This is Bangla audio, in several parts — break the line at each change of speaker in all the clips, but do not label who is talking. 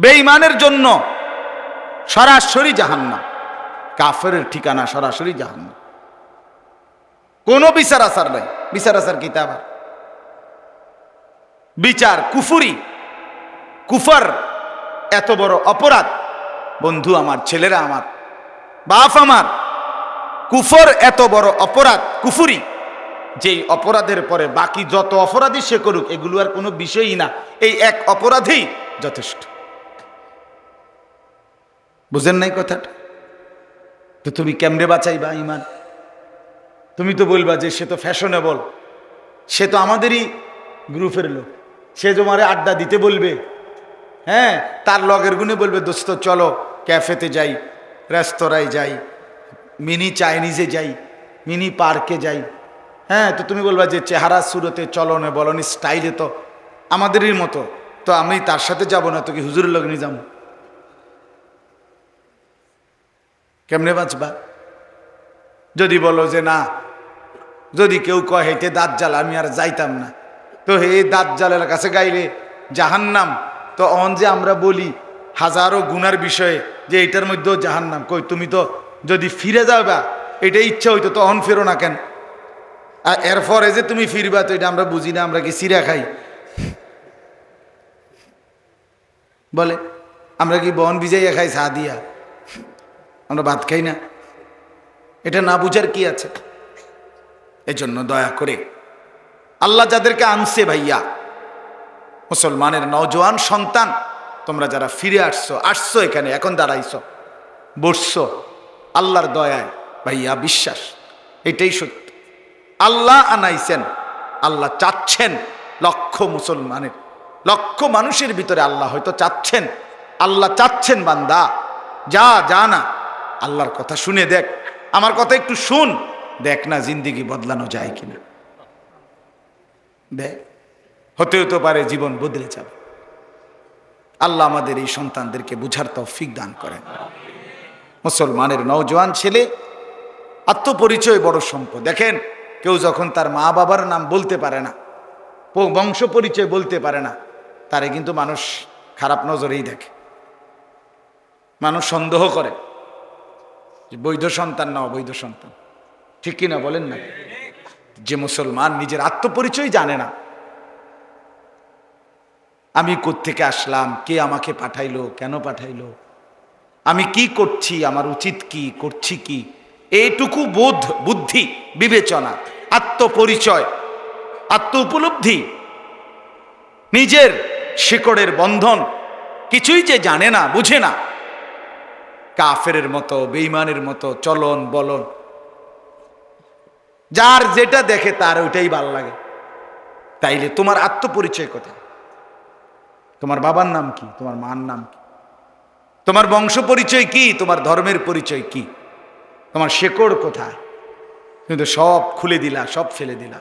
বেঈমানের জন্য সরাসরি জাহান্নাম। কাফের ঠিকানা সরাসরি জাহান্নাম। কোনো বিচার আসার নাই। বিচার আসার কিতাব বিচার কুফুরি। কুফার এত বড় অপরাধ। বন্ধু আমার, ছেলেরা আমার, বাপ আমার, কুফর এত বড় অপরাধ, কুফুরি। যেই অপরাধের পরে বাকি যত অপরাধী সে করুক, এগুলো আর কোনো বিষয়ই না। এই এক অপরাধেই যথেষ্ট। বুঝেন নাই কথাটা? তো তুমি কেমনে বাঁচাইবা ইমান? তুমি তো বলবা যে সে তো ফ্যাশনেবল সে তো আমাদেরই গ্রুপের লোক। সে তোমারে আড্ডা দিতে বলবে হ্যাঁ? তার লগের গুণে বলবে, দোস্ত, চলো, ক্যাফেতে যাই, রেস্তোরাঁয় যাই, মিনি চাইনিজে যাই, মিনি পার্কে যাই। হ্যাঁ তো তুমি বলবা যে চেহারা সুরতে চলনে বলনি স্টাইলে তো আমাদেরই মতো। তো আমি তার সাথে যাব না তো কি হুজুরের লগ্নে যাব। কেমনে বাঁচবা? যদি বলো যে না, যদি কেউ কয় হেঁটে দাঁত জাল আমি আর যাইতাম না। তো হে দাঁত জালের কাছে গাইলে, জাহান্নাম, তো অন যে আমরা বলি হাজারো গুনার বিষয়ে যে এটার মধ্যেও জাহান্নাম, কই, তুমি তো যদি ফিরে যাবা এটা ইচ্ছা হইতো, তো অন ফেরো না কেন? আর এরপরে যে তুমি ফিরবা, তো এটা আমরা বুঝি না, আমরা কি সিরা খাই? বলে, আমরা কি বন বিজাইয়া খাই চা দিয়া আমরা ভাত খাই না। এটা না বুঝার কি আছে? এজন্য দয়া করে আল্লাহ যাদেরকে আনছে ভাইয়া, মুসলমানের নওজোয়ান সন্তান, তোমরা যারা ফিরে আসছো আসছো এখানে, এখন দাঁড়াইছো, বসছো, আল্লাহর দয়ায় ভাইয়া বিশ্বাস, এটাই সত্য। আল্লাহ আনাইছেন, আল্লাহ চাচ্ছেন লক্ষ মুসলমানের, লক্ষ মানুষের ভিতরে আল্লাহ হয়তো চাচ্ছেন, আল্লাহ চাচ্ছেন বান্দা, যা যা না আল্লাহর কথা শুনে দেখ। আমার কথা একটু শুন। দেখ না জিন্দিগি বদলানো যায় কিনা। দেখ হতে হতে পারে জীবন বদলে যাবে। আল্লাহ আমাদের এই সন্তানদেরকে বুঝার তৌফিক দান করেন। মুসলমানের নওজোয়ান ছেলে, আত্মপরিচয় বড় সম্পদ। দেখেন, কেউ যখন তার মা বাবার নাম বলতে পারে না বংশ পরিচয় বলতে পারে না, তারে কিন্তু মানুষ খারাপ নজরেই দেখে। মানুষ সন্দেহ করে। বৈধ সন্তান না অবৈধ সন্তান। ঠিক কিনা বলেন না? যে মুসলমান নিজের আত্মপরিচয় জানে না। আমি কোত্থেকে আসলাম? কে আমাকে পাঠাইলো? কেন পাঠাইলো? আমি কি করছি? আমার উচিত কি? করছি কি? এইটুকু বোধ, বুদ্ধি, বিবেচনা, আত্মপরিচয় আত্ম উপলব্ধি নিজের শিকড়ের বন্ধন, কিছুই যে জানে না, বুঝে না। কাফেরের মতো বেইমানের মতো, চলন বলন। যার যেটা দেখে তার ওইটাই ভালো লাগে। তাইলে তোমার আত্মপরিচয় কোথায়? তোমার বাবার নাম কি? তোমার মার নাম কি? তোমার বংশ পরিচয় কি? তোমার ধর্মের পরিচয় কি? তোমার শেকড় কোথায়? কিন্তু সব খুলে দিলা, সব ফেলে দিলা।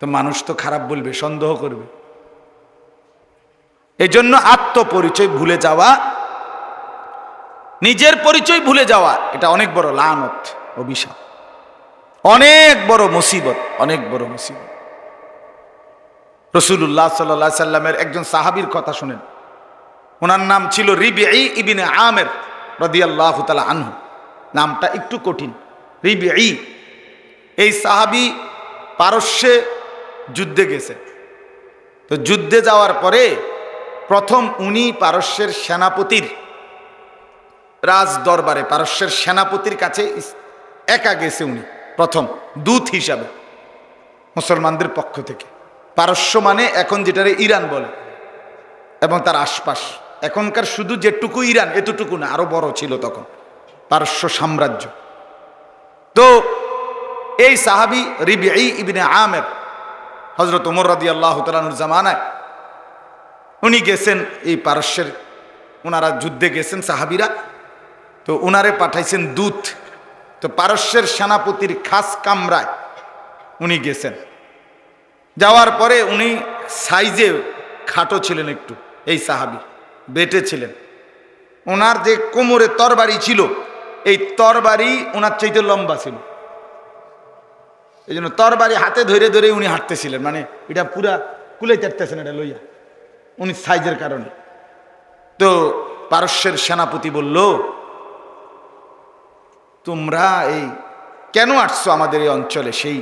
তো মানুষ তো খারাপ বলবে, সন্দেহ করবে। এজন্য আত্মপরিচয় ভুলে যাওয়া নিজের পরিচয় ভুলে যাওয়া, এটা অনেক বড় লানত, অভিশাপ। অনেক বড় মুসিবত, অনেক বড় মুসিবত। রসুল্লাহ সাল্লা সাল্লামের একজন সাহাবির কথা শুনেন। ওনার নাম ছিল রিবি ইবিনে আমের রদিয়াল্লাহ তালা আনহু। নামটা একটু কঠিন। রিবি এই সাহাবি পারস্যে যুদ্ধে গেছে। তো যুদ্ধে যাওয়ার পরে প্রথম উনি পারস্যের সেনাপতির রাজ দরবারে পারস্যের সেনাপতির কাছে একা গেছে উনি, প্রথম, দূত হিসাবে, মুসলমানদের পক্ষ থেকে। পারস্য মানে এখন যেটারে ইরান বলে, এবং তার আশপাশ। এখনকার শুধু যেটুকু ইরান, এতটুকু না, আরও বড় ছিল তখন, পারস্য সাম্রাজ্য। তো, এই সাহাবি রিবি ইবিনে আমের হজরত উমর রাদি আল্লাহ জামানায়, উনি গেছেন এই পারস্যের ওনারা যুদ্ধে গেছেন সাহাবিরা তো ওনারে পাঠাইছেন দূত। তো পারস্যের সেনাপতির খাস কামরায় উনি গেছেন। যাওয়ার পরে উনি সাইজে খাটো ছিলেন একটু, এই সাহাবি, বেটে ছিলেন। ওনার যে কোমরে তরবারি ছিল, এই তরবারি ওনার চাইতে লম্বা ছিল। এই জন্য তরবারি হাতে ধরে ধরে উনি হাঁটতেছিলেন মানে এটা পুরা কুলে চাটতেছেন এটা লইয়া, উনি সাইজের কারণে। তো পারস্যের সেনাপতি বলল তোমরা এই কেন আসছো আমাদের এই অঞ্চলে? সেই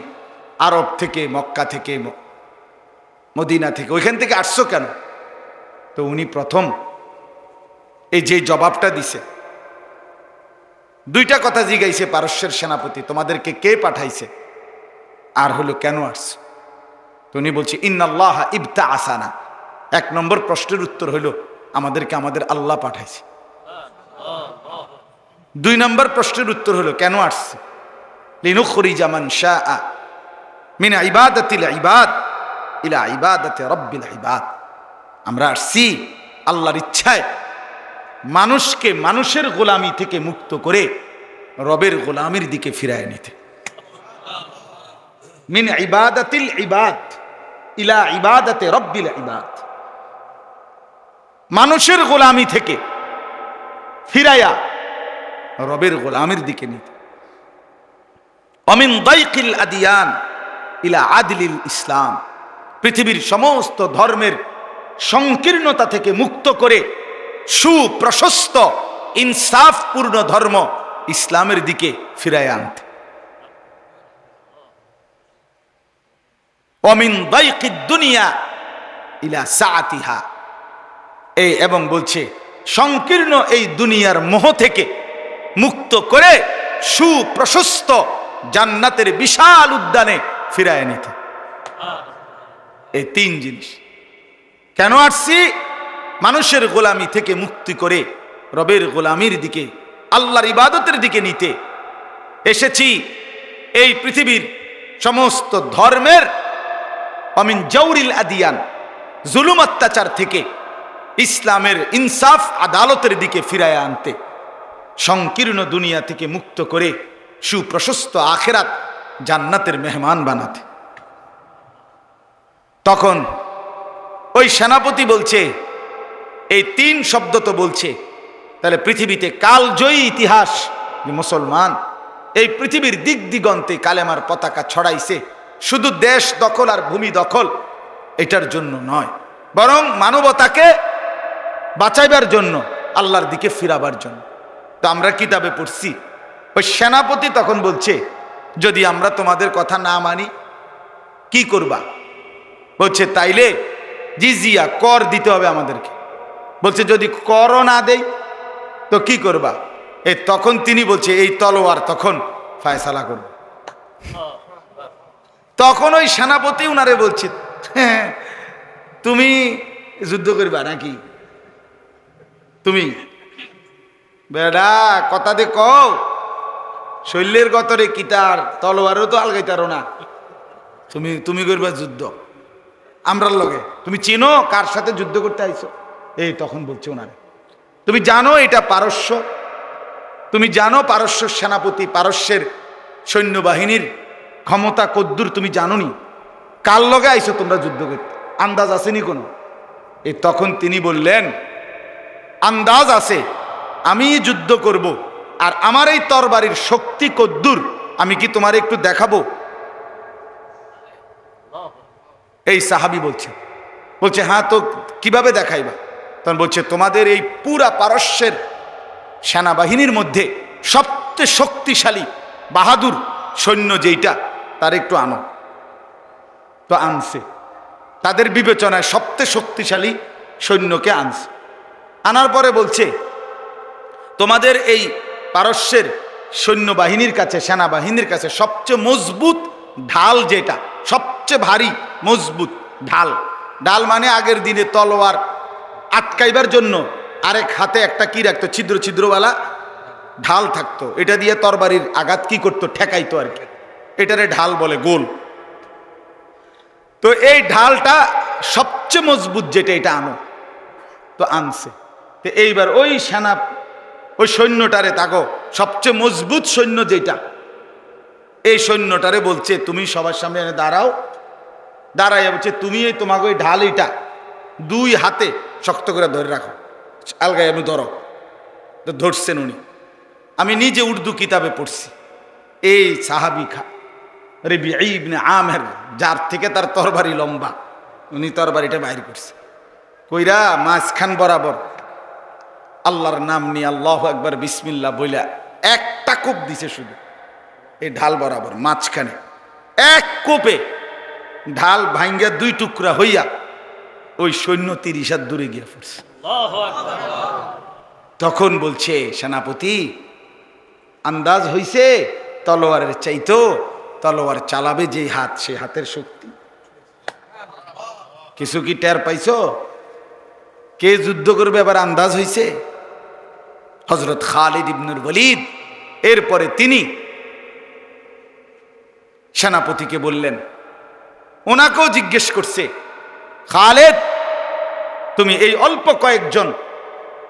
আরব থেকে, মক্কা থেকে মদিনা থেকে, ওইখান থেকে আসছো কেন? তো উনি প্রথম এই যে জবাবটা দিছে, দুইটা কথা জিগাইছে পারস্যের সেনাপতি, তোমাদেরকে কে পাঠাইছে? আর হলো কেন আসছো? তো উনি বলছে, ইন্নাল্লাহ ইবতা আসানা এক নম্বর প্রশ্নের উত্তর হলো, আমাদেরকে আমাদের আল্লাহ পাঠাইছে। দুই নম্বর প্রশ্নের উত্তর হলো, কেন আসছে? লিনুখরি জামান শাহ মিন ইবাদাতিল ইবাদ ইলা ইবাদাতে রব্বিল ইবাদ। আমরা আসছি আল্লাহর ইচ্ছায় মানুষকে মানুষের গোলামি থেকে মুক্ত করে রবের গোলামির দিকে ফিরায় নিতে। মিন ইবাদাতিল ইবাদ ইলা ইবাদাতে রব্বিল ইবাদ। মানুষের গোলামি থেকে ফিরাইয়া রবের গোলামের দিকে নিতে। অমিন দাইকিল আদিয়ান ইলা আদিলিল ইসলাম। পৃথিবীর সমস্ত ধর্মের সংকীর্ণতা থেকে মুক্ত করে সুপ্রশস্ত, ইনসাফপূর্ণ ধর্ম ইসলামের দিকে ফিরায় আনতে। অমিন দাইকিদ দুনিয়া ইলা সাআতিহা। এই এবং বলছে, সংকীর্ণ এই দুনিয়ার মোহ থেকে মুক্ত করে সুপ্রশস্ত জান্নাতের বিশাল উদ্যানে ফিরায় নিতে। এই তিন জিনিস। কেন আসছি? মানুষের গোলামি থেকে মুক্তি করে রবের গোলামির দিকে, আল্লাহর ইবাদতের দিকে নিতে এসেছি। এই পৃথিবীর সমস্ত ধর্মের অমিন জৌরিল আদিয়ান, জুলুম অত্যাচার থেকে ইসলামের ইনসাফ আদালতের দিকে ফিরায় আনতে। সংকীর্ণ দুনিয়া থেকে মুক্ত করে সুপ্রশস্ত আখেরাত জান্নাতের মেহমান বানাতে। তখন ওই সেনাপতি বলছে, এই তিন শব্দ তো বলছে, তাহলে পৃথিবীতে কালজয়ী ইতিহাস মুসলমান, এই পৃথিবীর দিক দিগন্তে কালেমার পতাকা ছড়াইছে, শুধু দেশ দখল আর ভূমি দখল, এটার জন্য নয়, বরং মানবতাকে বাঁচাইবার জন্য, আল্লাহর দিকে ফিরাবার জন্য। তো আমরা কিতাবে পড়ছি। ওই সেনাপতি তখন বলছে যদি আমরা তোমাদের কথা না মানি কি করবা? বলছে তাইলে জিজিয়া কর দিতে হবে আমাদেরকে। বলছে যদি করও না দেই তো কি করবা? এই তখন তিনি বলছে এই তলোয়ার তখন ফায়সালা করবে। তখন ওই সেনাপতি উনারে বলছে "হ্যাঁ, তুমি যুদ্ধ করবা নাকি? তুমি বেডা, কথা দে কও। শৈলের গতরে কিটার তলোয়ারও তো আলগাইতারো না। তুমি তুমি করবা যুদ্ধ। আমরার লগে। তুমি চিনো কার সাথে যুদ্ধ করতে আইছো? এই তখন বলছে ওনারে তুমি জানো এটা পারস্য। তুমি জানো পারস্য সেনাপতি পারস্যের সৈন্যবাহিনীর ক্ষমতা কদ্দুর তুমি জানো নি কার লগে আইছো তোমরা যুদ্ধ করতে? আন্দাজ আসেনি কোনো। এই তখন তিনি বললেন, আন্দাজ আছে। আমি যুদ্ধ করব, আর আমার এই তরবারির শক্তি কদ্দুর, আমি কি তোমার একটু দেখাবো? এই সাহাবি বলছে বলছে হ্যাঁ তো কীভাবে দেখাইবা? তখন বলছে, তোমাদের এই পুরা পারস্যের সেনাবাহিনীর মধ্যে সবচেয়ে শক্তিশালী বাহাদুর সৈন্য যেইটা, তার একটু আনো। তো আনছে। তাদের বিবেচনায় সবচেয়ে শক্তিশালী সৈন্যকে আনছে। আনার পরে বলছে তোমাদের এই পারস্যের সৈন্যবাহিনীর কাছে, সেনাবাহিনীর কাছে সবচেয়ে মজবুত ঢাল যেটা, সবচেয়ে ভারী মজবুত ঢাল। ঢাল মানে আগের দিনে তলোয়ার আটকাইবার জন্য আরেক হাতে একটা কি রাখতো? ছিদ্র, ছিদ্রওয়ালা ঢাল থাকতো। এটা দিয়ে তরবারির আঘাত কি করতো? ঠেকাইতো আর কি। এটারে ঢাল বলে, গোল। তো এই ঢালটা সবচেয়ে মজবুত যেটা, এটা আনো। তো আনছে। তো এইবার ওই সেনা ওই সৈন্যটারে তাকো, সবচেয়ে মজবুত সৈন্য যেটা এই সৈন্যটারে বলছে, তুমি সবার সামনে এনে দাঁড়াও। দাঁড়াইয়া বলছে, তুমি এই তোমাকে ওই ঢাল এইটা দুই হাতে শক্ত করে ধরে রাখো। আলগায় আমি ধরো। তো ধরছেন উনি। আমি নিজে উর্দু কিতাবে পড়ছি। এই সাহাবি খা রেবি আমের, যার থেকে তার তরবারি লম্বা, উনি তরবারিটা বাইর করছে। কইরা মাঝখান বরাবর আল্লাহর নাম নিয়ে আল্লাহ একবার বিসমিল্লা বইলা একটা কোপ দিছে শুধু। এই ঢাল বরাবর মাঝখানে। এক কোপে ঢাল ভাঙ্গা দুই টুকরা হইয়া ওই সৈন্য তিরিশ হাত দূরে গিয়ে পড়ছে। তখন বলছে সেনাপতি আন্দাজ হইছে তলোয়ারের চাইতো তলোয়ার চালাবে যে হাত সে হাতের শক্তি। কিছু কি টের পাইছো? কে যুদ্ধ করবে আবার আন্দাজ হইছে? হজরত খালিদ ইবনুর বলিদ এরপরে তিনি সেনাপতিকে বললেন, ওনাকেও জিজ্ঞেস করছে, খালেদ, তুমি এই অল্প কয়েকজন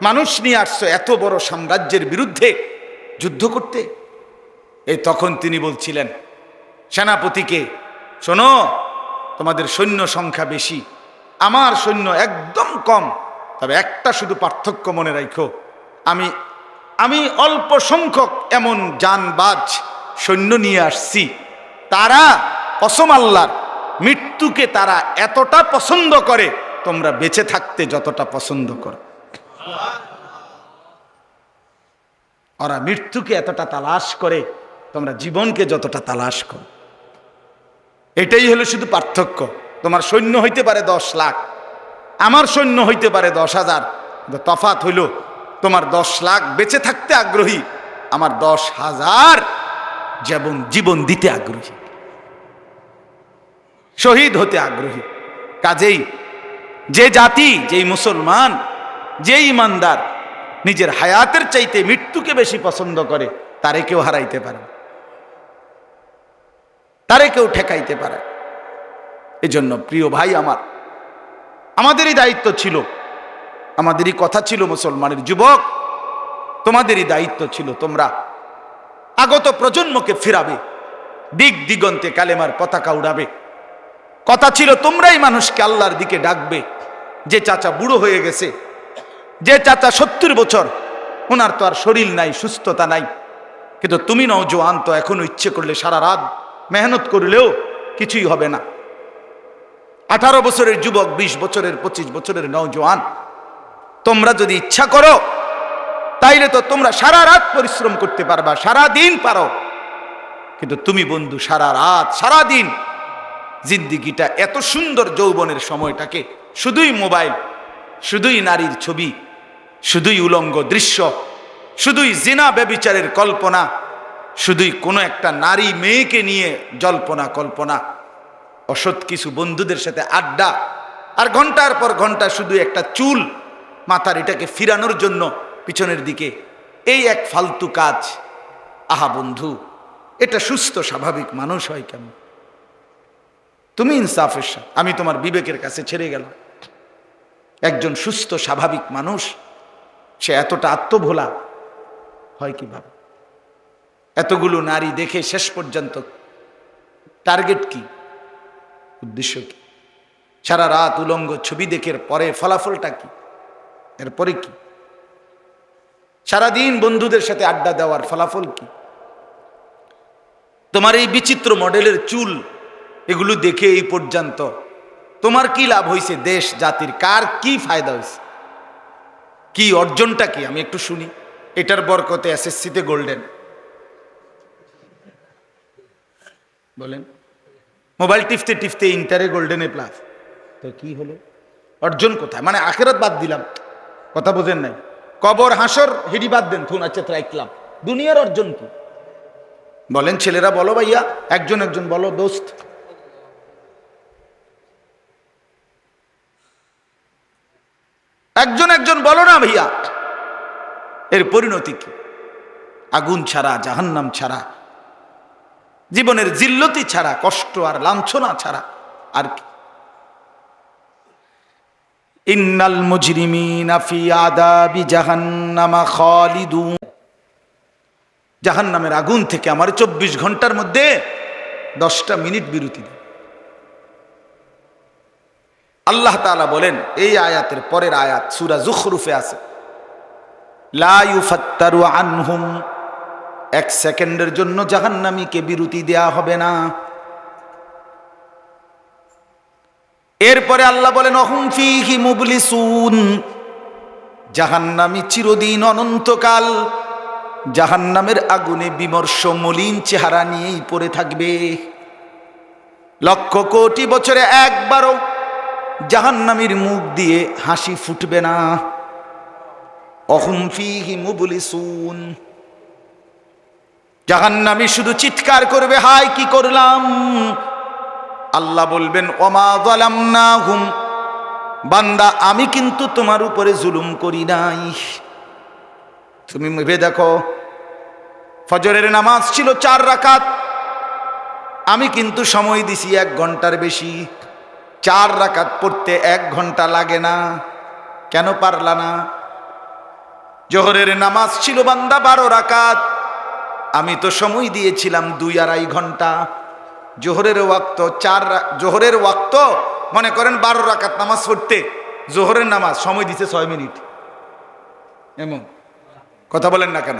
মানুষ নিয়ে আসছো এত বড় সাম্রাজ্যের বিরুদ্ধে যুদ্ধ করতে? এই তখন তিনি বলছিলেন, সেনাপতিকে, শোনো, তোমাদের সৈন্য সংখ্যা বেশি, আমার সৈন্য একদম কম, তবে একটা শুধু পার্থক্য মনে রাখো আমি আমি অল্প সংখ্যক এমন যানবাজ সৈন্য নিয়ে আসছি। তারা কসম আল্লাহর, মৃত্যুকে তারা এতটা পছন্দ করে, তোমরা বেঁচে থাকতে যতটা পছন্দ করো। ওরা মৃত্যুকে এতটা তালাশ করে, তোমরা জীবনকে যতটা তালাশ করো। এটাই হলো শুধু পার্থক্য। তোমার সৈন্য হইতে পারে দশ লাখ, আমার সৈন্য হইতে পারে দশ হাজার। তফাত হইল তোমার দশ লাখ বেঁচে থাকতে আগ্রহী, আমার দশ হাজার যেমন জীবন দিতে আগ্রহী। শহীদ হতে আগ্রহী। কাজেই যে জাতি, যেই মুসলমান যে ইমানদার নিজের হায়াতের চাইতে মৃত্যুকে বেশি পছন্দ করে, তারে কেউ হারাইতে পারে তারে কেউ ঠেকাইতে পারে এজন্য প্রিয় ভাই আমার, আমাদেরই দায়িত্ব ছিল আমাদেরই কথা ছিল মুসলমানের যুবক, তোমাদেরই দায়িত্ব ছিল তোমরা আগত প্রজন্মকে ফিরাবে, দিক দিগন্তে কালেমার পতাকা উড়াবে। কথা ছিল তোমরাই মানুষকে আল্লাহর দিকে ডাকবে। যে চাচা বুড়ো হয়ে গেছে, যে চাচা সত্তর বছর ওনার তো আর শরীর নাই, সুস্থতা নাই। কিন্তু তুমি নওজোয়ান তো এখনও ইচ্ছে করলে সারা রাত মেহনত করলেও কিছুই হবে না। আঠারো বছরের যুবক ২০ বছরের ২৫ বছরের নওজোয়ান তোমরা যদি ইচ্ছা করো, তাইলে তো তোমরা সারা রাত পরিশ্রম করতে পারবা, সারা দিন পারো। কিন্তু তুমি বন্ধু, সারা রাত, সারা দিন জিন্দিগিটা, এত সুন্দর যৌবনের সময়টাকে শুধুই মোবাইল, শুধুই নারীর ছবি, শুধুই উলঙ্গ দৃশ্য, শুধুই জিনা ব্যবিচারের কল্পনা, শুধুই কোনো একটা নারী মেয়েকে নিয়ে জল্পনা, কল্পনা, অসৎ কিছু বন্ধুদের সাথে আড্ডা, আর ঘণ্টার পর ঘণ্টা শুধু একটা চুল মাথার এটাকে ফিরানোর জন্য পিছনের দিকে। এই এক ফালতু কাজ। আহা বন্ধু, এটা সুস্থ, স্বাভাবিক মানুষ হয় কেমন? তুমি ইনসাফের সাথে, আমি তোমার বিবেকের কাছে ছেড়ে গেলাম। একজন সুস্থ, স্বাভাবিক মানুষ, সে এতটা আত্মভোলা হয় কীভাবে? এতগুলো নারী দেখে শেষ পর্যন্ত টার্গেট কি? উদ্দেশ্য কি? সারা রাত উলঙ্গ ছবি দেখে পরে ফলাফলটা কি? এরপরে কি? সারাদিন বন্ধুদের সাথে আড্ডা দেওয়ার ফলাফল কি? তোমার এই বিচিত্র মডেলের চুল, এগুলো দেখে এই পর্যন্ত তোমার কি লাভ হয়েছে দেশ, জাতির? কার কি ফায়দা হয়েছে কি অর্জনটা কি? আমি একটু শুনি। এটার বরকতে এসএসসিতে গোল্ডেন বলেন। মোবাইল টিপতে টিপতে ইন্টারে গোল্ডেনে প্লাস তো কি হলো? অর্জন কোথায়? মানে আখেরাত বাদ দিলাম। কথা বোঝেন নাই? কবর, হাসর, হিডি বাদ দেন, থুন আচ্ছা রাখলাম দুনিয়ার অর্জন কি? বলেন, ছেলেরা, বলো ভাইয়া, একজন একজন বলো, দোস্ত। একজন একজন বলো না ভাইয়া। এর পরিণতি কি? আগুন ছাড়া, জাহান্নাম ছাড়া, জীবনের জিল্লতি ছাড়া, কষ্ট আর লাঞ্ছনা ছাড়া আর কি? ইন্নাল মুজরিমিনা ফি জাহান্নামা খালিদুন। জাহান্নামের আগুন থেকে আমার চব্বিশ ঘণ্টার মধ্যে দশটা মিনিট বিরতি আল্লাহ তাআলা বলেন, এই আয়াতের পরের আয়াত সুরা জুখরুফে আছে। লা ইউফাত্তারু আনহুম। এক সেকেন্ডের জন্য জাহান্নামীকে বিরতি দেয়া হবে না। এরপরে আল্লাহ বলেন, অহুম ফিহি মুবলিসুন। জাহান্নামি চিরদিন অনন্তকাল জাহান্নামের আগুনে বিমর্ষ মলিন চেহারা নিয়েই পড়ে থাকবে। লক্ষ কোটি বছরে একবারও জাহান্নামীর মুখ দিয়ে হাসি ফুটবে না। অহুম ফিহি মুবলিসুন। জাহান্নামী শুধু চিৎকার করবে হাই কি করলাম? আল্লাহ বলবেন, ওমা হুম বান্দা, আমি কিন্তু তোমার উপরে জুলুম করি নাই। তুমি ভেবে দেখো, ফজরের নামাজ ছিল চার রাকাত। আমি কিন্তু সময় দিছি এক ঘণ্টার বেশি। চার রাকাত পড়তে এক ঘণ্টা লাগে না। কেন পারলা না? জোহরের নামাজ ছিল বান্দা বারো রাকাত। আমি তো সময় দিয়েছিলাম দুই আড়াই ঘণ্টা। জোহরের ওয়াক্ত চার জোহরের ওয়াক্ত, মনে করেন বারো রাকাত নামাজ পড়তে। জোহরের নামাজ, সময় দিছে ছয় মিনিট। এমন। কথা বলেন না কেন?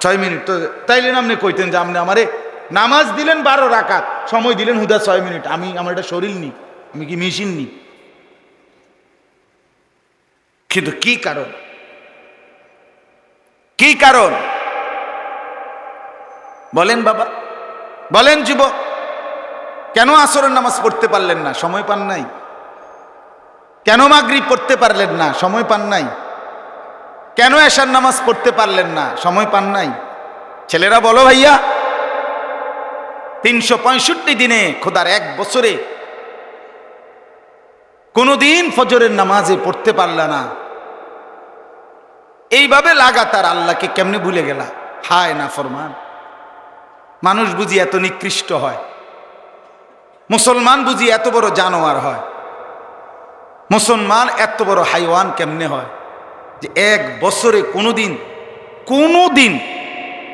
ছয় মিনিট। তো তাইলে না আপনি কইতেন যে আপনি আমারে নামাজ দিলেন বারো রাকাত, সময় দিলেন হুদা ছয় মিনিট। আমি, আমার এটা শরীর নি আমি কি মেশিন নি কিন্তু কি কারণ? কি কারণ? বলেন বাবা। বলেন যুবক। কেন আসরের নামাজ পড়তে পারলেন না? সময় পান নাই। কেন মাগরিব পড়তে পারলেন না? সময় পান নাই। কেন এশার নামাজ পড়তে পারলেন না? সময় পান নাই। ছেলেরা, বলো ভাইয়া, তিনশো পঁয়ষট্টি দিনে খোদার এক বছরে কোনোদিন ফজরের নামাজে পড়তে পারলা না। এইভাবে লাগাতার আল্লাহকে কেমনে ভুলে গেলা? হায় না ফরমান। মানুষ বুঝি এত নিকৃষ্ট হয়। মুসলমান বুঝি এত বড় জানোয়ার হয়? মুসলমান এত বড় হাইওয়ান কেমনে হয়? যে এক বছরে কোনোদিন কোনো দিন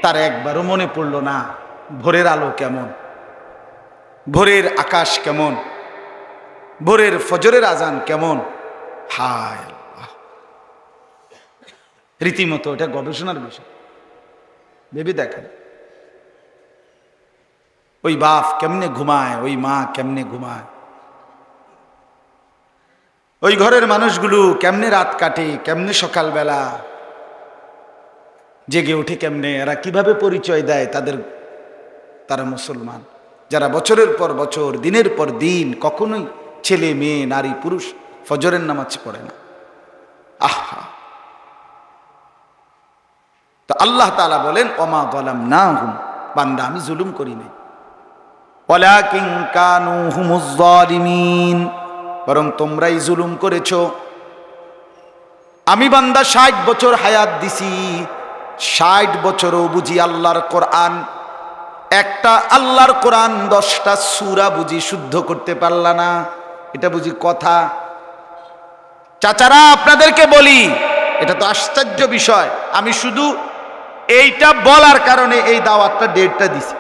তার একবারও মনে পড়ল না ভোরের আলো কেমন? ভোরের আকাশ কেমন? ভোরের ফজরের আজান কেমন? হায়। রীতিমতো এটা গবেষণার বিষয়। ভেবে দেখেন। ওই বাপ কেমনে ঘুমায়, ওই মা কেমনে ঘুমায়? ওই ঘরের মানুষগুলো কেমনে রাত কাটে, কেমনে সকালবেলা? জেগে ওঠে কেমনে? এরা কীভাবে পরিচয় দেয় তাদের, তারা মুসলমান? যারা বছরের পর বছর, দিনের পর দিন কখনোই ছেলে, মেয়ে, নারী, পুরুষ ফজরের নামাজ পড়ে না। আহা! তো আল্লাহ তালা বলেন অমা বলাম না হুম বান্দা, আমি জুলুম করি নাই। ওয়ালাকিন কানু হুমুজ বরং তোমরাই জুলুম করেছ। আমি বান্দা ষাট বছর হায়াত দিছি, ষাট বছরও বুঝি আল্লাহর কোরআন। একটা আল্লাহর কোরআন দশটা সুরা বুঝি শুদ্ধ করতে পারলা না, এটা বুঝি কথা। চাচারা, আপনাদেরকে বলি, এটা তো আশ্চর্য বিষয়। আমি শুধু এইটা বলার কারণে এই দাওয়াতটা ডেটটা দিছি।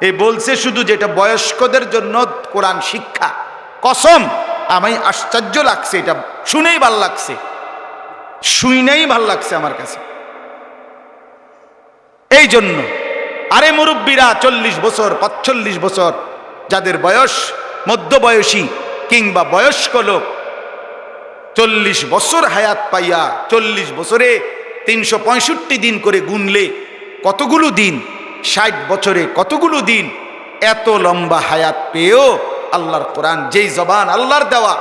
এই বলছে শুধু যেটা বয়স্কদের জন্য কোরআন শিক্ষা। কসম, আমি আশ্চর্য লাগছে এটা, শুনেই ভালো লাগছে। শুনেই ভালো লাগছে আমার কাছে। এই জন্য আরে মুরব্বীরা, চল্লিশ বছর, পাঁচচল্লিশ বছর, যাদের বয়স মধ্যবয়সী কিংবা বয়স্ক লোক, চল্লিশ বছর হায়াত পাইয়া চল্লিশ বছরে তিনশো পঁয়ষট্টি দিন করে গুনলে কতগুলো দিন? ষাট বছরে কতগুলো দিন এত লম্বা হায়াত পেয়েও আল্লাহর কোরআন, যেই জবান আল্লাহর দেওয়া,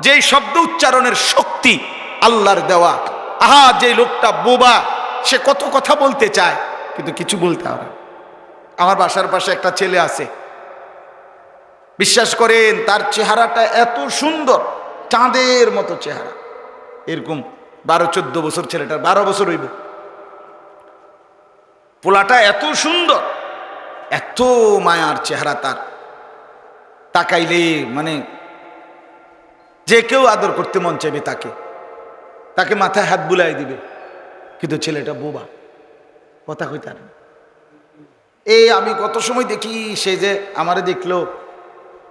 যেই শব্দ উচ্চারণের শক্তি আল্লাহর দেওয়া, আহা যে লোকটা বোবা, সে কত কথা বলতে চায়, কিন্তু কিছু বলতে হবে। আমার বাসার পাশে একটা ছেলে আছে। বিশ্বাস করেন, তার চেহারাটা এত সুন্দর, চাঁদের মতো চেহারা। এরকম বারো, চোদ্দ বছর ছেলেটার, বারো বছর হইব। পোলাটা এত সুন্দর, এত মায়ার চেহারা তার। তাকাইলে মানে যে কেউ আদর করতে মন চাইবে তাকে। তাকে মাথায় হাত বুলাই দিবে, কিন্তু ছেলেটা বোবা। কথা কইতে পারে না। এই আমি কত সময় দেখি সে যে আমারে দেখল,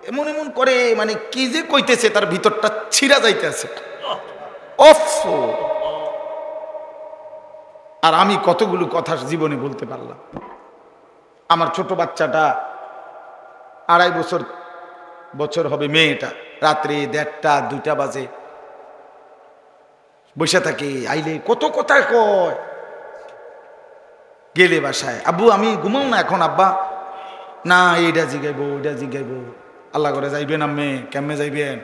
এমন এমন করে মানে কি যে কইতেছে তার ভিতরটা ছিঁড়া যাইতেছে। অফ! আর আমি কতগুলো কথা জীবনে বলতে পারলাম। আমার ছোট বাচ্চাটা আড়াই বছর বছর হবে মেয়েটা। রাত্রে দেড়টা, দুইটা বাজে। বসে থাকে, আইলে কত কথা কয়। গেলে বাসায়, আব্বু, আমি ঘুমাও না এখন, আব্বা। না এইটা জিগাইবো ওইটা জিগাইবো। আল্লাহ করে যাইবেন আম্মে, কেমনে যাইবেন?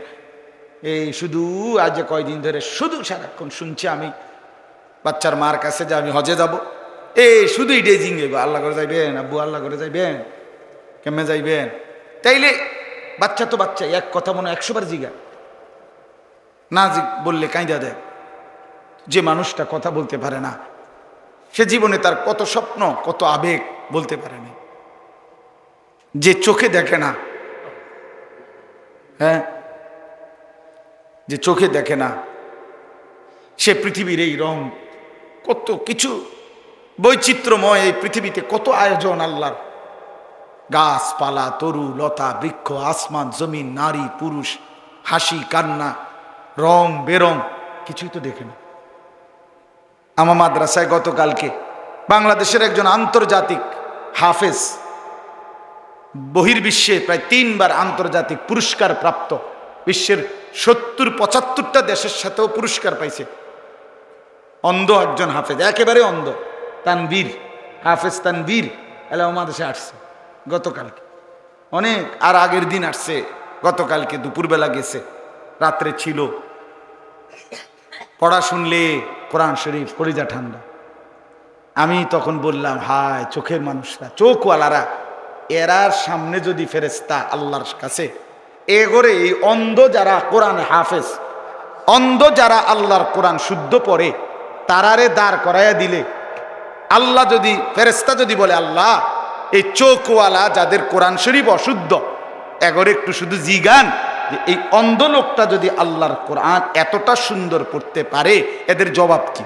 এই শুধু আজ কয়দিন ধরে, শুধু সারাক্ষণ শুনছি আমি। বাচ্চার মার কাছে যে আমি হজে যাব। এ, শুধুই ডেজিং জিঙ্গাইবো আল্লাহ করে যাইবেন, আব্বু আল্লাহ করে যাইবেন। কেমনে যাইবেন? তাইলে বাচ্চা তো বাচ্চা, এক কথা মনে হয় একশো বার জিগা না বললে কাঁদা দেয় যে মানুষটা কথা বলতে পারে না, সে জীবনে তার কত স্বপ্ন, কত আবেগ বলতে পারে না। যে চোখে দেখে না হ্যাঁ যে চোখে দেখে না, সে পৃথিবীর এই রং কত কিছু বৈচিত্র্যময় এই পৃথিবীতে, কত আয়োজন আল্লাহর। গাছপালা, তরু, লতা, বৃক্ষ, আসমান, জমিন, নারী, পুরুষ, হাসি, কান্না, রং, বেরং, কিছুই তো দেখে না আমার মাদ্রাসায় গতকালকে বাংলাদেশের একজন আন্তর্জাতিক হাফেজ, বহির্বিশ্বে প্রায় তিনবার আন্তর্জাতিক পুরস্কার প্রাপ্ত বিশ্বের সত্তর পঁচাত্তরটা দেশের সাথেও পুরস্কার পাইছে। অন্ধ একজন হাফেজ, একেবারে অন্ধ। তানবীর হাফেজ তানবীর এলা আমাদেশে আসছে গতকালকে। অনেক, আর আগের দিন আসছে, গতকালকে দুপুরবেলা গেছে, রাত্রে ছিল। পড়া শুনলে কোরআন শরীফ কলিজা ঠান্ডা। আমি তখন বললাম, হায়, চোখের মানুষরা, চোখওয়ালারা, এরার সামনে যদি ফেরেস্তা আল্লাহর কাছে, এ করে এই অন্ধ যারা কোরআন হাফেজ, অন্ধ যারা আল্লাহর কোরআন শুদ্ধ পড়ে তারারে দাঁড় করাইয়া দিলে। আল্লাহ যদি ফেরেস্তা যদি বলে, আল্লাহ, এই চোখওয়ালা যাদের কোরআন শরীফ অশুদ্ধ, এগরে একটু শুধু জিগান, যে এই অন্ধ লোকটা যদি আল্লাহর কোরআন এতটা সুন্দর পড়তে পারে, এদের জবাব কি?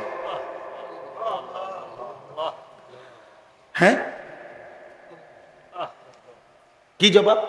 হ্যাঁ? কি জবাব?